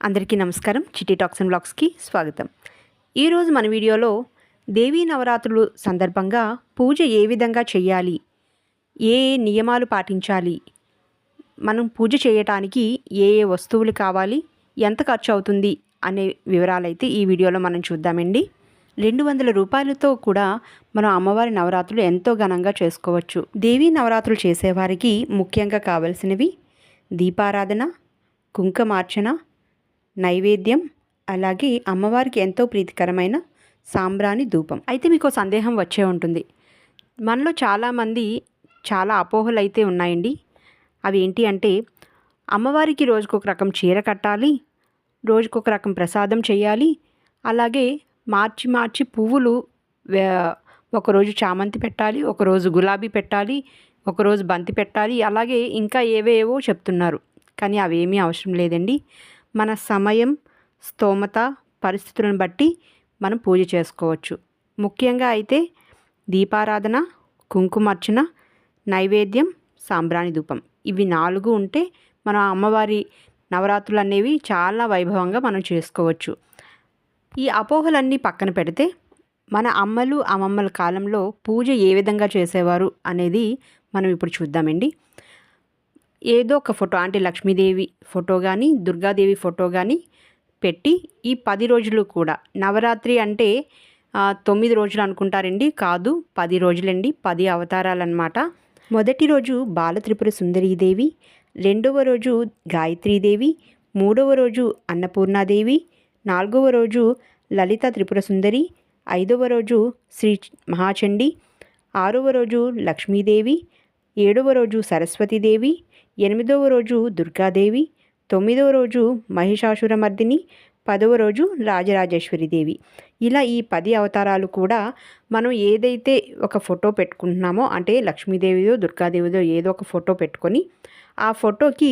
అందరికీ నమస్కారం. చిట్టి టాక్స్ అండ్ బ్లాగ్స్కి స్వాగతం. ఈరోజు మన వీడియోలో దేవీ నవరాత్రులు సందర్భంగా పూజ ఏ విధంగా చేయాలి? ఏ ఏ నియమాలు పాటించాలి? మనం పూజ చేయటానికి ఏ ఏ వస్తువులు కావాలి? ఎంత ఖర్చు అవుతుంది? అనే వివరాలైతే ఈ వీడియోలో మనం చూద్దామండి. రెండు వందల రూపాయలతో కూడా మనం అమ్మవారి నవరాత్రులు ఎంతో ఘనంగా చేసుకోవచ్చు. దేవీ నవరాత్రులు చేసేవారికి ముఖ్యంగా కావలసినవి దీపారాధన కుంకమార్చన నైవేద్యం అలాగే అమ్మవారికి ఎంతో ప్రీతికరమైన సాంబ్రాణి ధూపం. అయితే మీకు సందేహం వచ్చే ఉంటుంది. మనలో చాలామంది చాలా అపోహలు అయితే ఉన్నాయండి. అవి ఏంటి అంటే అమ్మవారికి రోజుకొక రకం చీర కట్టాలి రోజుకొక రకం ప్రసాదం చేయాలి అలాగే మార్చి మార్చి పువ్వులు ఒకరోజు చామంతి పెట్టాలి ఒకరోజు గులాబీ పెట్టాలి ఒకరోజు బంతి పెట్టాలి అలాగే ఇంకా ఏవేవో చెప్తున్నారు. కానీ అవేమీ అవసరం లేదండి. మన సమయం స్తోమత పరిస్థితులను బట్టి మనం పూజ చేసుకోవచ్చు. ముఖ్యంగా అయితే దీపారాధన కుంకుమార్చన నైవేద్యం సాంబ్రాణి ధూపం. ఇవి నాలుగు ఉంటే మన అమ్మవారి నవరాత్రులు అనేవి చాలా వైభవంగా మనం చేసుకోవచ్చు. ఈ అపోహలన్నీ పక్కన పెడితే మన అమ్మలు అమ్మమ్మల కాలంలో పూజ ఏ విధంగా చేసేవారు అనేది మనం ఇప్పుడు చూద్దామండి. ఏదో ఒక ఫోటో అంటే లక్ష్మీదేవి ఫోటో కానీ దుర్గాదేవి ఫోటో కానీ పెట్టి ఈ పది రోజులు కూడా నవరాత్రి అంటే తొమ్మిది రోజులు అనుకుంటారండి. కాదు పది రోజులండి. పది అవతారాలు అన్నమాట మొదటి రోజు బాలత్రిపుర సుందరీదేవి రెండవ రోజు గాయత్రీదేవి మూడవ రోజు అన్నపూర్ణాదేవి నాలుగవ రోజు లలిత త్రిపుర సుందరి ఐదవ రోజు శ్రీ మహాచండి ఆరవ రోజు లక్ష్మీదేవి ఏడవ రోజు సరస్వతీదేవి ఎనిమిదవ రోజు దుర్గాదేవి తొమ్మిదవ రోజు మహిషాసురమర్దిని పదవ రోజు రాజరాజేశ్వరి దేవి. ఇలా ఈ పది అవతారాలు కూడా మనం ఏదైతే ఒక ఫోటో పెట్టుకుంటున్నామో అంటే లక్ష్మీదేవిదో దుర్గాదేవిదో ఏదో ఒక ఫోటో పెట్టుకొని ఆ ఫోటోకి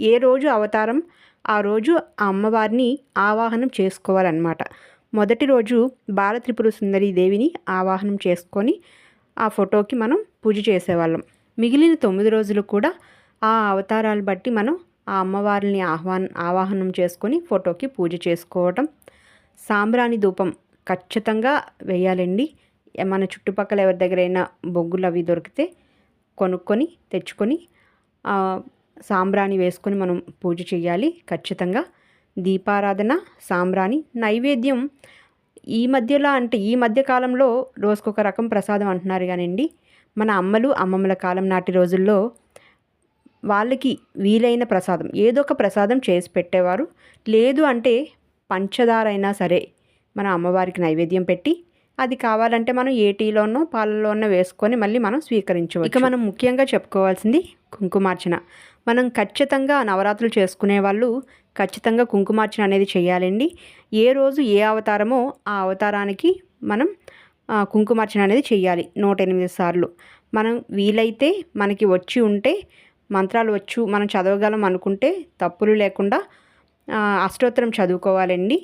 ఏ రోజు అవతారం ఆ రోజు ఆ అమ్మవారిని ఆవాహనం చేసుకోవాలన్నమాట. మొదటి రోజు బాలత్రిపుర సుందరి దేవిని ఆవాహనం చేసుకొని ఆ ఫోటోకి మనం పూజ చేసేవాళ్ళం. మిగిలిన తొమ్మిది రోజులు కూడా ఆ అవతారాలు బట్టి మనం ఆ అమ్మవారిని ఆహ్వాన్ ఆవాహనం చేసుకొని ఫోటోకి పూజ చేసుకోవటం. సాంబ్రాణి ధూపం ఖచ్చితంగా వేయాలండి. మన చుట్టుపక్కల ఎవరి దగ్గరైనా బొగ్గులు అవి దొరికితే కొనుక్కొని తెచ్చుకొని సాంబ్రాణి వేసుకొని మనం పూజ చేయాలి ఖచ్చితంగా. దీపారాధన సాంబ్రాణి నైవేద్యం. ఈ మధ్యలో అంటే ఈ మధ్య కాలంలో రోజుకొక రకం ప్రసాదం అంటున్నారు కానివ్వండి మన అమ్మలు అమ్మమ్మల కాలం నాటి రోజుల్లో వాళ్ళకి వీలైన ప్రసాదం. ఏదో ఒక ప్రసాదం చేసి పెట్టేవారు. లేదు అంటే పంచదార అయినా సరే మన అమ్మవారికి నైవేద్యం పెట్టి అది కావాలంటే మనం ఏటీలోనో పాలలోనో వేసుకొని మళ్ళీ మనం స్వీకరించవచ్చు. ఇక మనం ముఖ్యంగా చెప్పుకోవాల్సింది కుంకుమార్చన. మనం ఖచ్చితంగా నవరాత్రులు చేసుకునే వాళ్ళు ఖచ్చితంగా కుంకుమార్చన అనేది చేయాలండి. ఏ రోజు ఏ అవతారమో ఆ అవతారానికి మనం కుంకుమార్చన అనేది చేయాలి నూట ఎనిమిది సార్లు. మనం వీలైతే మనకి వచ్చి ఉంటే మంత్రాలు వచ్చు మనం చదవగలం అనుకుంటే తప్పులు లేకుండా అష్టోత్తరం చదువుకోవాలండి.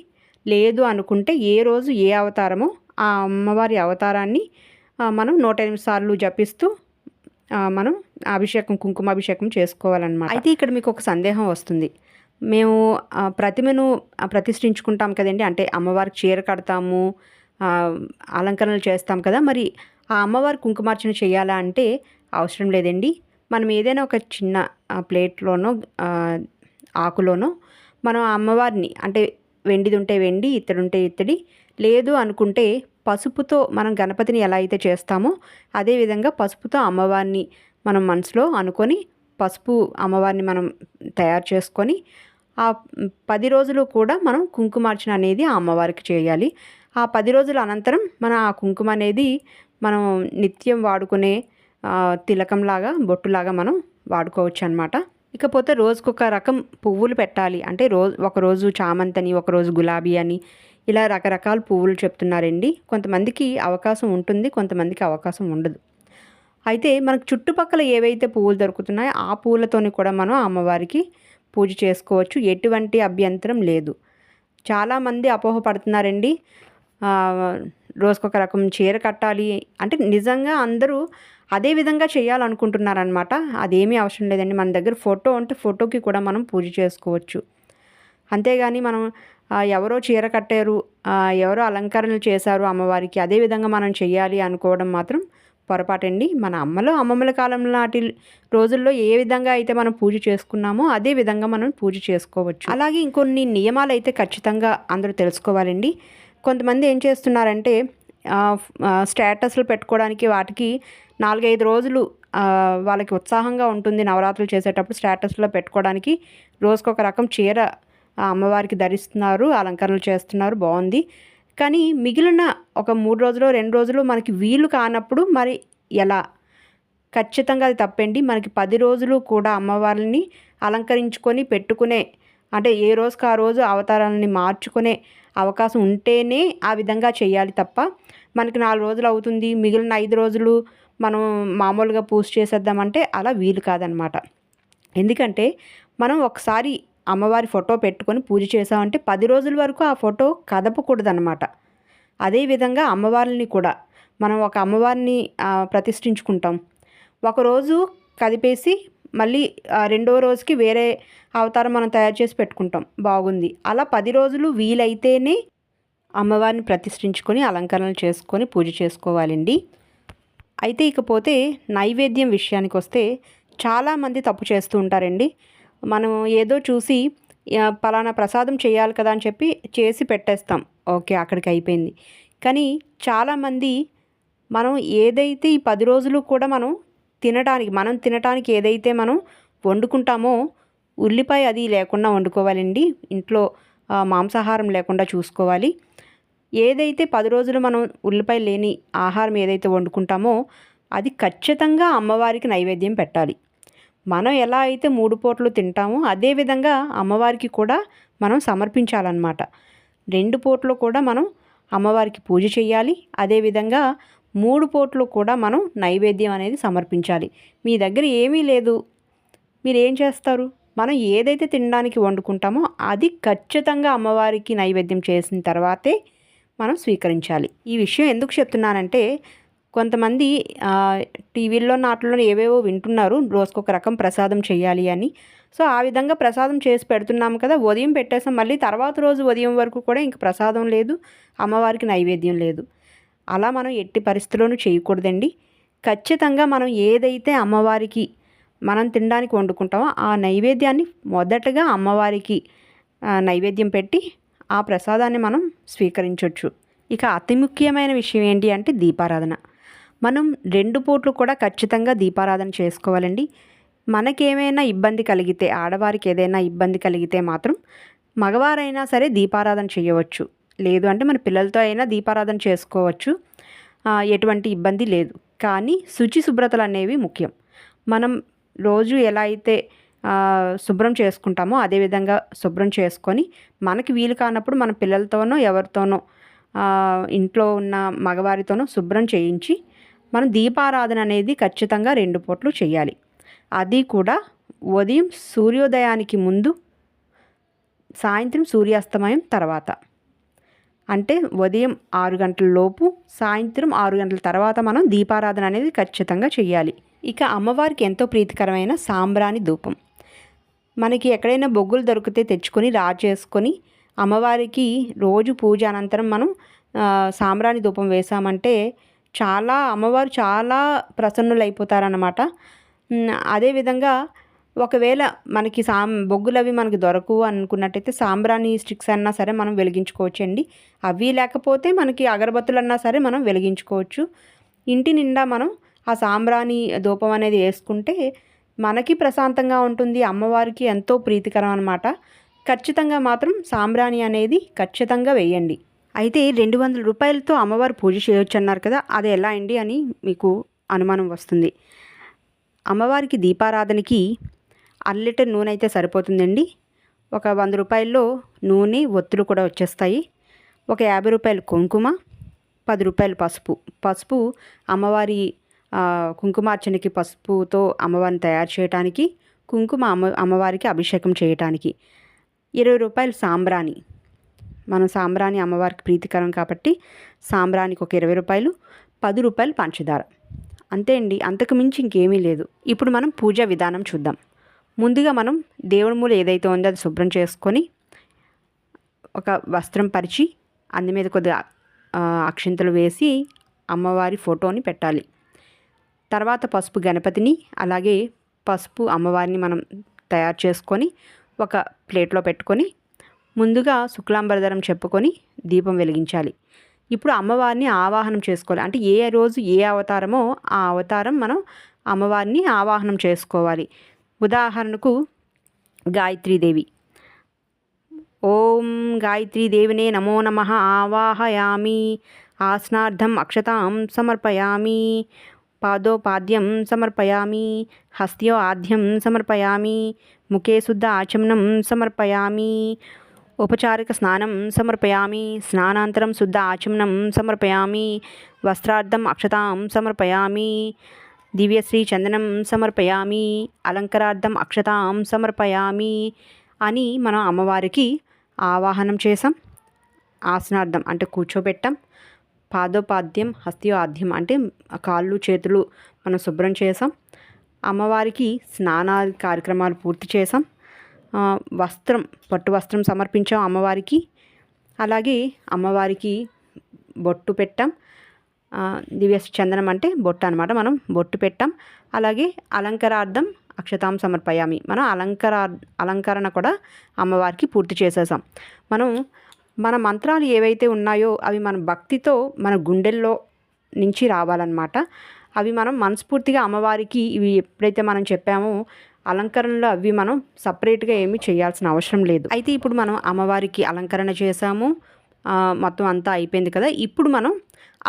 లేదు అనుకుంటే ఏ రోజు ఏ అవతారమో ఆ అమ్మవారి అవతారాన్ని మనం నూట ఎనిమిది సార్లు జపిస్తూ మనం అభిషేకం కుంకుమాభిషేకం చేసుకోవాలన్నమాట. అయితే ఇక్కడ మీకు ఒక సందేహం వస్తుంది. మేము ప్రతిమను ప్రతిష్ఠించుకుంటాం కదండి. అంటే అమ్మవారికి చీర కడతాము అలంకరణలు చేస్తాం కదా. మరి ఆ అమ్మవారి కుంకుమార్చన చేయాలా అంటే అవసరం లేదండి. మనం ఏదైనా ఒక చిన్న ప్లేట్లోనో ఆకులోనో మనం ఆ అమ్మవారిని అంటే వెండిది ఉంటే వెండి ఇత్తడి ఉంటే ఇత్తడి లేదు అనుకుంటే పసుపుతో మనం గణపతిని ఎలా అయితే చేస్తామో అదేవిధంగా పసుపుతో అమ్మవారిని మనం మనసులో అనుకొని పసుపు అమ్మవారిని మనం తయారు చేసుకొని ఆ పది రోజులు కూడా మనం కుంకుమార్చన అనేది ఆ అమ్మవారికి చేయాలి. ఆ పది రోజుల అనంతరం మన ఆ కుంకుమ అనేది మనం నిత్యం వాడుకునే తిలకంలాగా బొట్టులాగా మనం వాడుకోవచ్చు అనమాట ఇకపోతే రోజుకొక రకం పువ్వులు పెట్టాలి. అంటే రోజు ఒకరోజు చామంతి అని ఒకరోజు గులాబీ అని ఇలా రకరకాల పువ్వులు చెప్తున్నారండి. కొంతమందికి అవకాశం ఉంటుంది కొంతమందికి అవకాశం ఉండదు. అయితే మనకు చుట్టుపక్కల ఏవైతే పువ్వులు దొరుకుతున్నాయో ఆ పువ్వులతోని కూడా మనం అమ్మవారికి పూజ చేసుకోవచ్చు. ఎటువంటి అభ్యంతరం లేదు. చాలామంది అపోహ పడుతున్నారండి రోజుకొక రకం చీర కట్టాలి. అంటే నిజంగా అందరూ అదే విధంగా చేయాలనుకుంటున్నారనమాట అదేమీ అవసరం లేదండి. మన దగ్గర ఫోటో ఉంటే ఫోటోకి కూడా మనం పూజ చేసుకోవచ్చు. అంతేగాని మనం ఎవరో చీర కట్టారు ఎవరో అలంకరణలు చేశారు అమ్మవారికి అదే విధంగా మనం చేయాలి అనుకోవడం మాత్రం పొరపాటండి. మన అమ్మలో అమ్మమ్మల కాలం నాటి రోజుల్లో ఏ విధంగా అయితే మనం పూజ చేసుకున్నామో అదే విధంగా మనం పూజ చేసుకోవచ్చు. అలాగే ఇంకొన్ని నియమాలు అయితే ఖచ్చితంగా అందరూ తెలుసుకోవాలండి. కొంతమంది ఏం చేస్తున్నారంటే స్టేటస్లు పెట్టుకోవడానికి వాటికి నాలుగైదు రోజులు వాళ్ళకి ఉత్సాహంగా ఉంటుంది నవరాత్రులు చేసేటప్పుడు స్టేటస్లో పెట్టుకోవడానికి. రోజుకొక రకం చీర అమ్మవారికి ధరిస్తున్నారు అలంకరణలు చేస్తున్నారు బాగుంది. కానీ మిగిలిన ఒక మూడు రోజులు రెండు రోజులు మనకి వీలు కానప్పుడు మరి ఎలా? ఖచ్చితంగా అది తప్పండి మనకి పది రోజులు కూడా అమ్మవారిని అలంకరించుకొని పెట్టుకునే అంటే ఏ రోజుకి ఆ రోజు అవతారాలని మార్చుకునే అవకాశం ఉంటేనే ఆ విధంగా చేయాలి తప్ప మనకి నాలుగు రోజులు అవుతుంది మిగిలిన ఐదు రోజులు మనం మామూలుగా పూజ చేసేద్దామంటే అలా వీలు కాదనమాట. ఎందుకంటే మనం ఒకసారి అమ్మవారి ఫోటో పెట్టుకొని పూజ చేసామంటే పది రోజుల వరకు ఆ ఫోటో కదపకూడదనమాట. అదేవిధంగా అమ్మవారిని కూడా మనం ఒక అమ్మవారిని ప్రతిష్ఠించుకుంటాం. ఒకరోజు కదిపేసి మళ్ళీ రెండో రోజుకి వేరే అవతారం మనం తయారు చేసి పెట్టుకుంటాం. బాగుంది. అలా పది రోజులు వీలైతేనే అమ్మవారిని ప్రతిష్ఠించుకొని అలంకరణలు చేసుకొని పూజ చేసుకోవాలండి. అయితే ఇకపోతే నైవేద్యం విషయానికి వస్తే చాలామంది తప్పు చేస్తూ ఉంటారండి. మనం ఏదో చూసి పలానా ప్రసాదం చేయాలి కదా అని చెప్పి చేసి పెట్టేస్తాం. ఓకే అక్కడికి అయిపోయింది. కానీ చాలామంది మనం ఏదైతే ఈ పది రోజులు కూడా మనం తినడానికి మనం తినడానికి ఏదైతే మనం వండుకుంటామో ఉల్లిపాయ అది లేకుండా వండుకోవాలండి. ఇంట్లో మాంసాహారం లేకుండా చూసుకోవాలి. ఏదైతే పది రోజులు మనం ఉల్లిపాయ లేని ఆహారం ఏదైతే వండుకుంటామో అది ఖచ్చితంగా అమ్మవారికి నైవేద్యం పెట్టాలి. మనం ఎలా అయితే మూడు పూటలు తింటామో అదేవిధంగా అమ్మవారికి కూడా మనం సమర్పించాలన్నమాట. రెండు పూటలు కూడా మనం అమ్మవారికి పూజ చేయాలి. అదేవిధంగా మూడు పూట్లు కూడా మనం నైవేద్యం అనేది సమర్పించాలి. మీ దగ్గర ఏమీ లేదు. మీరు ఏం చేస్తారు? మనం ఏదైతే తినడానికి వండుకుంటామో అది ఖచ్చితంగా అమ్మవారికి నైవేద్యం చేసిన తర్వాతే మనం స్వీకరించాలి. ఈ విషయం ఎందుకు చెప్తున్నానంటే కొంతమంది టీవీల్లో నాట్లలో ఏవేవో వింటున్నారు రోజుకొక రకం ప్రసాదం చేయాలి అని. సో ఆ విధంగా ప్రసాదం చేసి పెడుతున్నాం కదా ఉదయం పెట్టేసాం మళ్ళీ తర్వాత రోజు ఉదయం వరకు కూడా ఇంక ప్రసాదం లేదు అమ్మవారికి నైవేద్యం లేదు. అలా మనం ఎట్టి పరిస్థితుల్లోనూ చేయకూడదండి. ఖచ్చితంగా మనం ఏదైతే అమ్మవారికి మనం తినడానికి వండుకుంటామో ఆ నైవేద్యాన్ని మొదటగా అమ్మవారికి నైవేద్యం పెట్టి ఆ ప్రసాదాన్ని మనం స్వీకరించవచ్చు ఇక అతి ముఖ్యమైన విషయం ఏంటి అంటే దీపారాధన. మనం రెండు పూట్లు కూడా ఖచ్చితంగా దీపారాధన చేసుకోవాలండి. మనకేమైనా ఇబ్బంది కలిగితే ఆడవారికి ఏదైనా ఇబ్బంది కలిగితే మాత్రం మగవారైనా సరే దీపారాధన చేయవచ్చు. లేదు. అంటే మన పిల్లలతో అయినా దీపారాధన చేసుకోవచ్చు. ఎటువంటి ఇబ్బంది లేదు. కానీ శుచి శుభ్రతలు అనేవి ముఖ్యం. మనం రోజు ఎలా అయితే శుభ్రం చేసుకుంటామో అదేవిధంగా శుభ్రం చేసుకొని మనకి వీలు కానప్పుడు మన పిల్లలతోనో ఎవరితోనో ఇంట్లో ఉన్న మగవారితోనో శుభ్రం చేయించి మనం దీపారాధన అనేది ఖచ్చితంగా రెండు పూట్లు చేయాలి. అది కూడా ఉదయం సూర్యోదయానికి ముందు సాయంత్రం సూర్యాస్తమయం తర్వాత. అంటే ఉదయం ఆరు గంటల లోపు సాయంత్రం ఆరు గంటల తర్వాత మనం దీపారాధన అనేది ఖచ్చితంగా చేయాలి ఇక అమ్మవారికి ఎంతో ప్రీతికరమైన సాంబ్రాణి ధూపం. మనకి ఎక్కడైనా బొగ్గులు దొరికితే తెచ్చుకొని రా చేసుకొని అమ్మవారికి రోజు పూజ అనంతరం మనం సాంబ్రాణి ధూపం వేసామంటే చాలా అమ్మవారు చాలా ప్రసన్నులైపోతారన్నమాట. అదేవిధంగా ఒకవేళ మనకి సాం బొగ్గులు అవి మనకి దొరకవు అనుకున్నట్టయితే సాంబ్రాణి స్టిక్స్ అన్నా సరే మనం వెలిగించుకోవచ్చు అండి అవి లేకపోతే మనకి అగరబత్తులు అన్నా సరే మనం వెలిగించుకోవచ్చు. ఇంటి నిండా మనం ఆ సాంబ్రాణి ధూపం అనేది వేసుకుంటే మనకి ప్రశాంతంగా ఉంటుంది. అమ్మవారికి ఎంతో ప్రీతికరం అనమాట ఖచ్చితంగా మాత్రం సాంబ్రాణి అనేది ఖచ్చితంగా వేయండి. అయితే రెండు వందల రూపాయలతో అమ్మవారు పూజ చేయొచ్చు అన్నారు కదా అది ఎలా అండి అని మీకు అనుమానం వస్తుంది. అమ్మవారికి దీపారాధనకి అర లీటర్ నూనె అయితే సరిపోతుందండి. ఒక వంద రూపాయల్లో నూనె ఒత్తులు కూడా వచ్చేస్తాయి. ఒక యాభై రూపాయలు కుంకుమ పది రూపాయలు పసుపు. పసుపు అమ్మవారి కుంకుమార్చనకి పసుపుతో అమ్మవారిని తయారు చేయడానికి కుంకుమ అమ్మ అమ్మవారికి అభిషేకం చేయటానికి. ఇరవై రూపాయలు సాంబ్రాణి. మనం సాంబ్రాణి అమ్మవారికి ప్రీతికరం కాబట్టి సాంబ్రానికి ఒక ఇరవై రూపాయలు పది రూపాయలు పంచదార. అంతే అండి. అంతకు మించి ఇంకేమీ లేదు. ఇప్పుడు మనం పూజా విధానం చూద్దాం. ముందుగా మనం దేవుడి మూల ఏదైతే ఉందో అది శుభ్రం చేసుకొని ఒక వస్త్రం పరిచి అందు మీద కొద్దిగా అక్షింతలు వేసి అమ్మవారి ఫోటోని పెట్టాలి. తర్వాత పసుపు గణపతిని అలాగే పసుపు అమ్మవారిని మనం తయారు చేసుకొని ఒక ప్లేట్లో పెట్టుకొని ముందుగా శుక్లాంబరధరం చెప్పుకొని దీపం వెలిగించాలి. ఇప్పుడు అమ్మవారిని ఆవాహనం చేసుకోవాలి. అంటే ఏ రోజు ఏ అవతారమో ఆ అవతారం మనం అమ్మవారిని ఆవాహనం చేసుకోవాలి. ఉదాహరణకు గాయత్రీదేవి. ఓం గాయత్రీదేవినే నమో నమ ఆవాహయామి ఆసనార్థం అక్షతాం సమర్పయామి పాదోపాద్యం సమర్పయామి హస్త్యో ఆద్యం సమర్పయామి ముఖే శుద్ధ ఆచమనం సమర్పయామి ఉపచారిక స్నానం సమర్పయామి స్నానాంతరం శుద్ధ ఆచమనం సమర్పయామి వస్త్రార్థం అక్షతాం సమర్పయామి దివ్యశ్రీ చందనం సమర్పయామి అలంకారార్థం అక్షతాం సమర్పయామి అని మనం అమ్మవారికి ఆవాహనం చేసాం ఆసనార్థం అంటే కూర్చోబెట్టాం. పాదోపాద్యం హస్త్యోఆద్యం అంటే కాళ్ళు చేతులు మనం శుభ్రం చేసాం అమ్మవారికి స్నానాది కార్యక్రమాలు పూర్తి చేసాం వస్త్రం పట్టు వస్త్రం సమర్పించాం అమ్మవారికి. అలాగే అమ్మవారికి బొట్టు పెట్టాం. దివ్య చందనం అంటే బొట్టు అనమాట మనం బొట్టు పెట్టాం. అలాగే అలంకారార్థం అక్షతాం సమర్పయామి. మనం అలంకార అలంకరణ కూడా అమ్మవారికి పూర్తి చేసేసాం. మనం మన మంత్రాలు ఏవైతే ఉన్నాయో అవి మన భక్తితో మన గుండెల్లో నుంచి రావాలన్నమాట. అవి మనం మనస్ఫూర్తిగా అమ్మవారికి ఇవి ఎప్పుడైతే మనం చెప్పామో అలంకరణలో అవి మనం సపరేట్గా ఏమీ చేయాల్సిన అవసరం లేదు. అయితే ఇప్పుడు మనం అమ్మవారికి అలంకరణ చేసాము. మొత్తం అంతా అయిపోయింది కదా. ఇప్పుడు మనం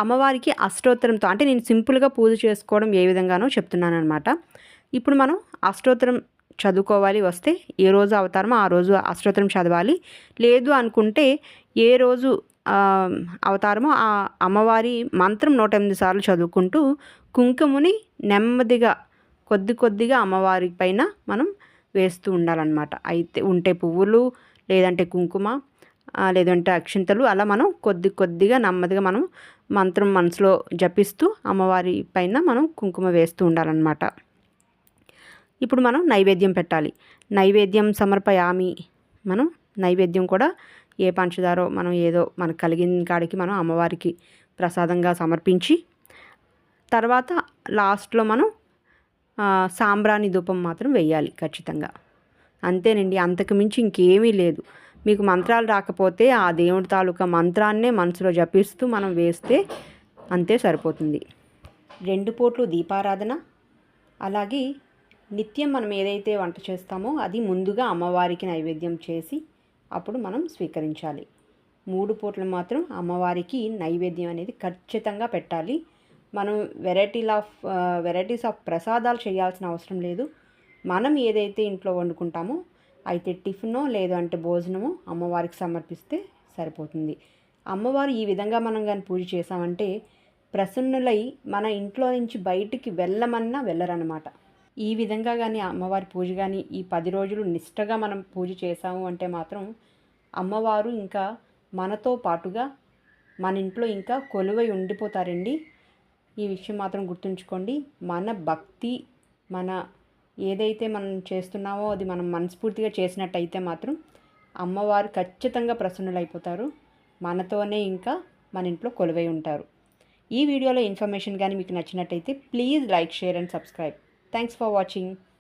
అమ్మవారికి అష్టోత్తరంతో అంటే నేను సింపుల్గా పూజ చేసుకోవడం ఏ విధంగానో చెప్తున్నాను అనమాట ఇప్పుడు మనం అష్టోత్తరం చదువుకోవాలి వస్తే ఏ రోజు అవతారమో ఆ రోజు అష్టోత్తరం చదవాలి. లేదు అనుకుంటే ఏ రోజు అవతారమో ఆ అమ్మవారి మంత్రం నూట ఎనిమిది సార్లు చదువుకుంటూ కుంకుమని నెమ్మదిగా కొద్ది కొద్దిగా అమ్మవారి పైన మనం వేస్తూ ఉండాలన్నమాట. అయితే ఉంటే పువ్వులు లేదంటే కుంకుమ లేదంటే అక్షింతలు అలా మనం కొద్ది కొద్దిగా నెమ్మదిగా మనం మంత్రం మనసులో జపిస్తూ అమ్మవారి పైన మనం కుంకుమ వేస్తూ ఉండాలన్నమాట. ఇప్పుడు మనం నైవేద్యం పెట్టాలి. నైవేద్యం సమర్పయామి. మనం నైవేద్యం కూడా ఏ పంచదారో మనం ఏదో మనకు కలిగిన కాడికి మనం అమ్మవారికి ప్రసాదంగా సమర్పించి తర్వాత లాస్ట్లో మనం సాంబ్రాణి ధూపం మాత్రం వేయాలి ఖచ్చితంగా. అంతేనండి అంతకు మించి ఇంకేమీ లేదు. మీకు మంత్రాలు రాకపోతే ఆ దేవుడి తాలూకా మంత్రాన్నే మనసులో జపిస్తూ మనం వేస్తే అంతే సరిపోతుంది. రెండు పూట్లు దీపారాధన అలాగే నిత్యం మనం ఏదైతే వంట చేస్తామో అది ముందుగా అమ్మవారికి నైవేద్యం చేసి అప్పుడు మనం స్వీకరించాలి. మూడు పూట్లు మాత్రం అమ్మవారికి నైవేద్యం అనేది ఖచ్చితంగా పెట్టాలి. మనం వెరైటీలు ఆఫ్ వెరైటీస్ ఆఫ్ ప్రసాదాలు చేయాల్సిన అవసరం లేదు. మనం ఏదైతే ఇంట్లో వండుకుంటామో అయితే టిఫినో లేదు అంటే భోజనమో అమ్మవారికి సమర్పిస్తే సరిపోతుంది. అమ్మవారు ఈ విధంగా మనం కానీ పూజ చేసామంటే ప్రసన్నులై మన ఇంట్లో నుంచి బయటికి వెళ్ళమన్నా వెళ్ళరన్నమాట. ఈ విధంగా కానీ అమ్మవారి పూజ కానీ ఈ పది రోజులు నిష్టగా మనం పూజ చేసాము అంటే మాత్రం అమ్మవారు ఇంకా మనతో పాటుగా మన ఇంట్లో ఇంకా కొలువై ఉండిపోతారండి. ఈ విషయం మాత్రం గుర్తుంచుకోండి. మన భక్తి మన ఏదైతే మనం చేస్తున్నామో అది మనం మనస్ఫూర్తిగా చేసినట్టయితే మాత్రం అమ్మవారు ఖచ్చితంగా ప్రసన్నులైపోతారు. మనతోనే ఇంకా మన ఇంట్లో కొలువై ఉంటారు. ఈ వీడియోలో ఇన్ఫర్మేషన్ కానీ మీకు నచ్చినట్టయితే please like share and subscribe. Thanks for watching.